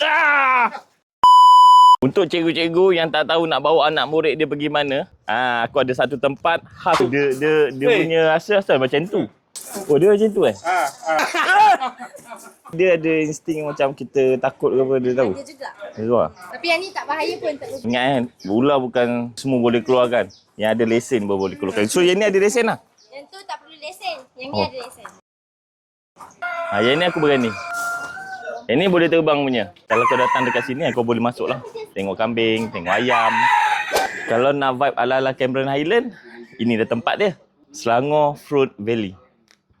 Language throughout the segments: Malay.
Ah! Untuk cikgu-cikgu yang tak tahu nak bawa anak murid dia pergi mana, ah, aku ada satu tempat khas dia dia dia Hey. punya asal-asal macam tu. Oh dia macam tu eh? Dia ada insting macam kita takut ke apa dia tahu. Dia juga. Dia tak? Tapi yang ni tak bahaya pun tak boleh. Ingat kan, ular bukan semua boleh keluarkan. Yang ada lesen baru boleh keluarkan. So yang ni ada lesen lah. Yang tu tak perlu lesen. Yang ni Oh. ada lesen. Ha, yang ni aku berani. Yang ni boleh terbang punya. Kalau kau datang dekat sini, kau boleh masuk lah. Tengok kambing, tengok ayam. Kalau nak vibe ala-ala Cameron Highland, ini dah tempat dia. Selangor Fruit Valley.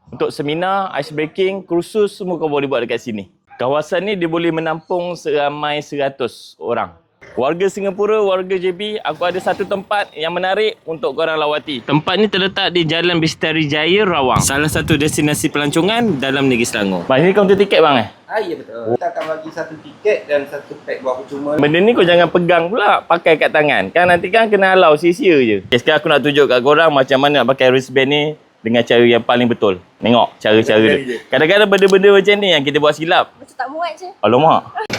Untuk seminar, ice breaking, kursus semua kau boleh buat dekat sini. Kawasan ni dia boleh menampung seramai 100 orang. Warga Singapura, warga JB, aku ada satu tempat yang menarik untuk korang lawati. Tempat ni terletak di Jalan Bistari Jaya, Rawang. Salah satu destinasi pelancongan dalam negeri Selangor. Bang, ini kaunter tiket bang eh? Ah, ya betul. Kita akan bagi satu tiket dan satu pack buah percuma. Benda ni kau jangan pegang pula pakai kat tangan. Kan nanti kan kena halau sia-sia je. Okay, sekarang aku nak tunjuk kat korang macam mana nak pakai wristband ni dengan cara yang paling betul. Tengok cara-cara dia. Kadang-kadang benda-benda macam ni yang kita buat silap. Macam tak muat je. Alamak.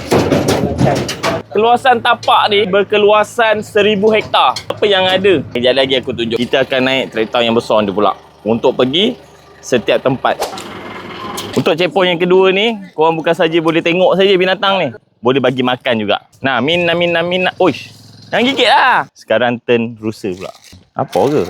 Keluasan tapak ni berkeluasan 1000 hektar. Apa yang ada? Kejap lagi aku tunjuk. Kita akan naik kereta yang besar ni pula. Untuk pergi setiap tempat. Untuk checkpoint yang kedua ni, korang bukan saja boleh tengok saja binatang ni. Boleh bagi makan juga. Nah, min, na, min, na, min, na. Uish. Jangan gigit lah. Sekarang turn rusa pula. Apa ke?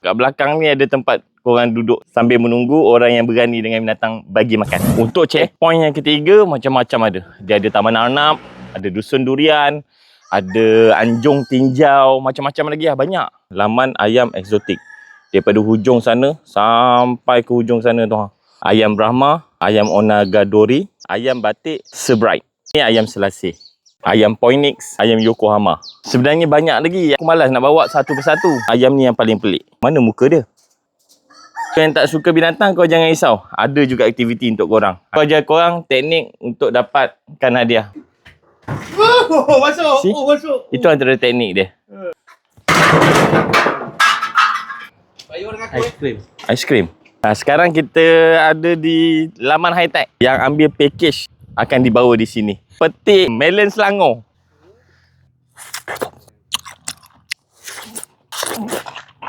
Kat belakang ni ada tempat korang duduk sambil menunggu orang yang berani dengan binatang bagi makan. Untuk checkpoint yang ketiga, macam-macam ada. Dia ada taman arnab, ada dusun durian, ada anjung tinjau, macam-macam lagi lah. Banyak. Laman ayam eksotik. Daripada hujung sana sampai ke hujung sana tu. ha. Ayam Brahma, ayam Onagadori, ayam batik Sebright. Ni ayam selasih. Ayam Poinix, ayam Yokohama. Sebenarnya banyak lagi. Aku malas nak bawa satu persatu. Ayam ni yang paling pelik. Mana muka dia? Kau yang tak suka binatang kau jangan risau. Ada juga aktiviti untuk korang. Kau ajar korang teknik untuk dapatkan hadiah. Oh, masuk. See? Oh, masuk. Itu antara teknik dia. Bayar dengan aku. Ice cream. Ice cream. Ha, sekarang kita ada di laman high tech yang ambil package akan dibawa di sini. Petik melon Selangor.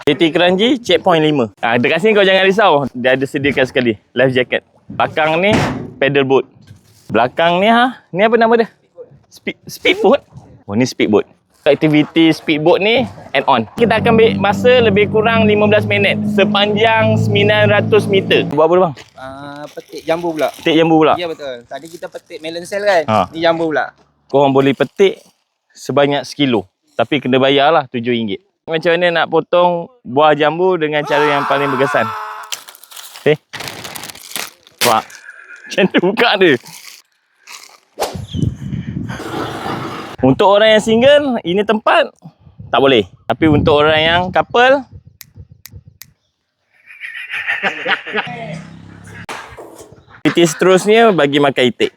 Jeti Keranji, checkpoint 5. Ha, dekat sini kau jangan risau. Dia ada sediakan sekali. Life jacket. Belakang ni, pedal boat. Belakang ni ha, ni apa nama dia? Speed, speedboat? Oh ni speedboat. Aktiviti speedboat ni add on. Kita akan ambil masa lebih kurang 15 minit sepanjang 900 meter. Buat apa tu bang? Ah, petik jambu pula. Petik jambu pula. Ya betul. Tadi kita petik melon cell kan? Ha. Ni jambu pula. Korang boleh petik sebanyak sekilo. Tapi kena bayar lah RM7. Macam mana nak potong buah jambu dengan cara yang paling berkesan? Eh? Pak. Macam tu buka dia. Untuk orang yang single, ini tempat tak boleh. Tapi untuk orang yang couple, Aktiviti seterusnya bagi makan itik.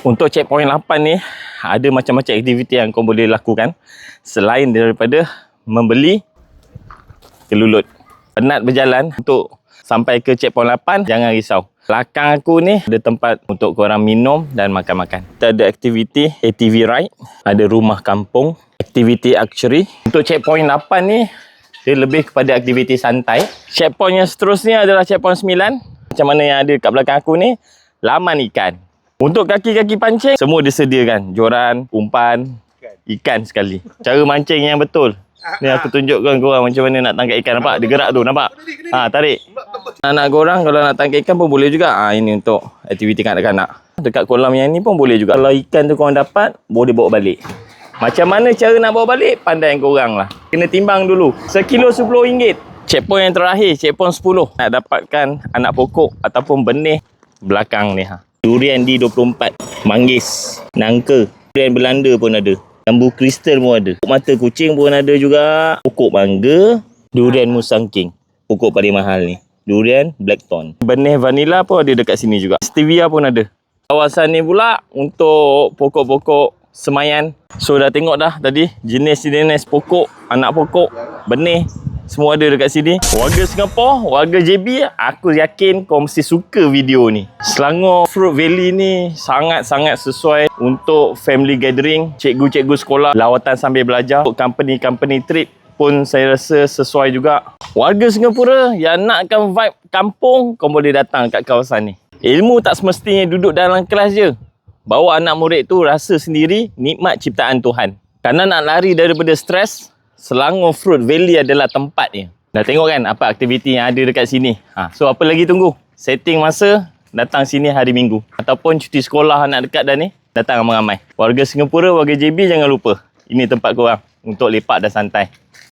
Untuk checkpoint 8 ni ada macam-macam aktiviti yang kau boleh lakukan selain daripada membeli kelulut. Penat berjalan untuk sampai ke checkpoint 8 jangan risau. Belakang aku ni ada tempat untuk korang minum dan makan-makan. Kita ada aktiviti ATV ride, ada rumah kampung, aktiviti archery. Untuk checkpoint 8 ni dia lebih kepada aktiviti santai. Checkpoint yang seterusnya adalah checkpoint 9. Macam mana yang ada kat belakang aku ni, laman ikan. Untuk kaki-kaki pancing, semua disediakan. Joran, umpan, ikan sekali. Cara mancing yang betul. Ni aku tunjukkan korang macam mana nak tangkap ikan. Nampak? Dia gerak tu, nampak? Ha, tarik. Anak korang kalau nak tangkap ikan pun boleh juga. Ha, ini untuk aktiviti kanak-kanak. Dekat kolam yang ni pun boleh juga. Kalau ikan tu korang dapat, boleh bawa balik. Macam mana cara nak bawa balik? Pandai korang lah. Kena timbang dulu. Sekilo RM10. Checkpoint yang terakhir, checkpoint 10. Nak dapatkan anak pokok ataupun benih belakang ni. Ha. Durian D24. Manggis. Nangka. Durian Belanda pun ada. Jambu kristal pun ada. Pokok mata kucing pun ada juga. Pokok mangga. Durian musang king. Pokok paling mahal ni. Durian blackthorn. Benih vanila pun ada dekat sini juga. Stevia pun ada. Kawasan ni pula untuk pokok-pokok semayan. So dah tengok dah tadi jenis-jenis pokok, anak pokok, benih Semua ada dekat sini. Warga Singapura, warga JB, aku yakin kau mesti suka video ni. Selangor Fruit Valley ni sangat-sangat sesuai untuk family gathering, cikgu-cikgu sekolah, lawatan sambil belajar, untuk company-company trip pun saya rasa sesuai juga. Warga Singapura yang nakkan vibe kampung, kau boleh datang kat kawasan ni. Ilmu tak semestinya duduk dalam kelas je. Bawa anak murid tu rasa sendiri nikmat ciptaan Tuhan. Kerana nak lari daripada stres, Selangor Fruit Valley adalah tempatnya. Dah tengok kan apa aktiviti yang ada dekat sini. Ha, so apa lagi tunggu? Setting masa datang sini hari Minggu. Ataupun cuti sekolah anak dekat dah ni, datang ramai-ramai. Warga Singapura, warga JB jangan lupa. Ini tempat korang untuk lepak dan santai.